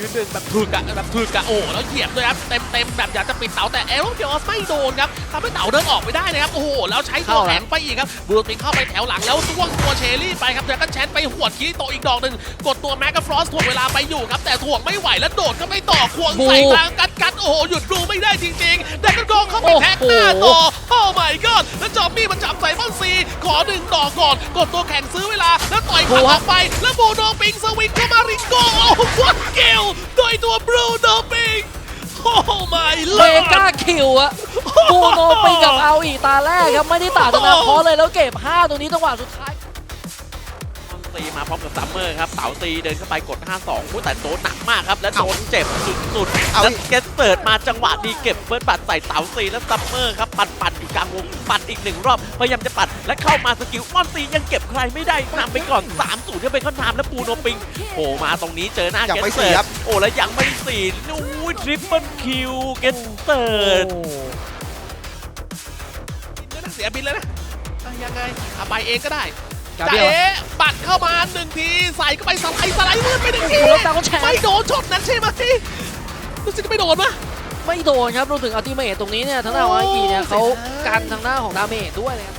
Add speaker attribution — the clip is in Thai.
Speaker 1: ยืนหนึ่งแบบถึกะแบบถึกะโอ้แล้วเหยียบด้วยครับเต็มเต็มแบบอยากจะปิดเต๋าแต่เอลเดียสไม่โดนครับทำให้เต๋าเดินออกไม่ได้นะครับโอ้โหแล้วใช้ตัวแข็งไปอีกครับบูรุษปิงเข้าไปแถวหลังแล้วจ้วงตัวเชอรี่ไปครับแล้วก็แชนไปหวดคิริโตอีกดอกหนึ่งกดตัวแม็กกับฟรอสถ่วงเวลาไปอยู่ครับแต่ถ่วงไม่ไหวแล้วโดดก็ไม่ต่อควงใส่กลางกัดกัดโอ้โหหยุดดูไม่ได้จริงๆแต่ก็กองเข้าไปแท็กหน้าต่อโอ้ my god แล้ว อหนึ่งดอกก่อน กดตัวแข่งซื้อเวลา แล้วต่อยผลักออกไป แล้วบูโนปิงสวิงเข้ามาริงโก้โอ้วัดเกลโดยตัวบรูโนปิงโอ้ my
Speaker 2: เม
Speaker 1: lord
Speaker 2: กาคิวอะบูโนไปกับเอาอีตาแรกครับ ไม่ได้ต่างจากนาคอสเลยแล้วเก็บ 5 ตรงนี้จังหวะสุดท้าย
Speaker 3: ตีมาพร้อมกับซัมเมอร์ครับเต๋าตีเดินเข้าไปกด 5-2อู้แต่โดนหนักมากครับ และโดนเจ็บสุดๆ
Speaker 4: เอา
Speaker 3: แล้วเกสเปิดมาจังหวะดีเก็บเบิร์ดบัตรใส่เต๋าตีแล้วซัมเมอร์ครับปัดปัดอยู่กลางวงปัดอีกหนึ่งรอบพยายามจะปัดและเข้ามาสกิลมอนตียังเก็บใครไม่ได้นำไปก่อน3 0ที่เป็นข้อนทามแล้วปูโนปิงโผล่มาตรงนี้เจอหน้า
Speaker 4: ยัง
Speaker 3: เก
Speaker 4: ไม่
Speaker 3: ส
Speaker 4: สี่
Speaker 3: เปิด
Speaker 4: ครับ
Speaker 3: โอ้แล้วยังไม่สี่นู้ยทริปเปิลคิวเกสเปิด
Speaker 1: บินแล้วนะเสียบินแล้วนะอะยังไงอะไปเองก็ได้
Speaker 2: กา
Speaker 1: จ่า
Speaker 2: เบียล
Speaker 1: เอ๋ปัดเข้ามาหนึ่งทีใส่เข้าไปสไลด์สไลด์มืดไปหนึ่งที
Speaker 2: โอ้โหแล้วแต่ก็แชร์
Speaker 1: ไม่โดนช็อตนั้นใช่ไหมรู้สึกจะไม่โดนปะ
Speaker 2: ไม่โดนครับรวมถึงอัลติเมทตรงนี้เนี่ยทางด้านของอากีเนี่ยเขากันทางหน้าของดาเมจด้วยนะครับ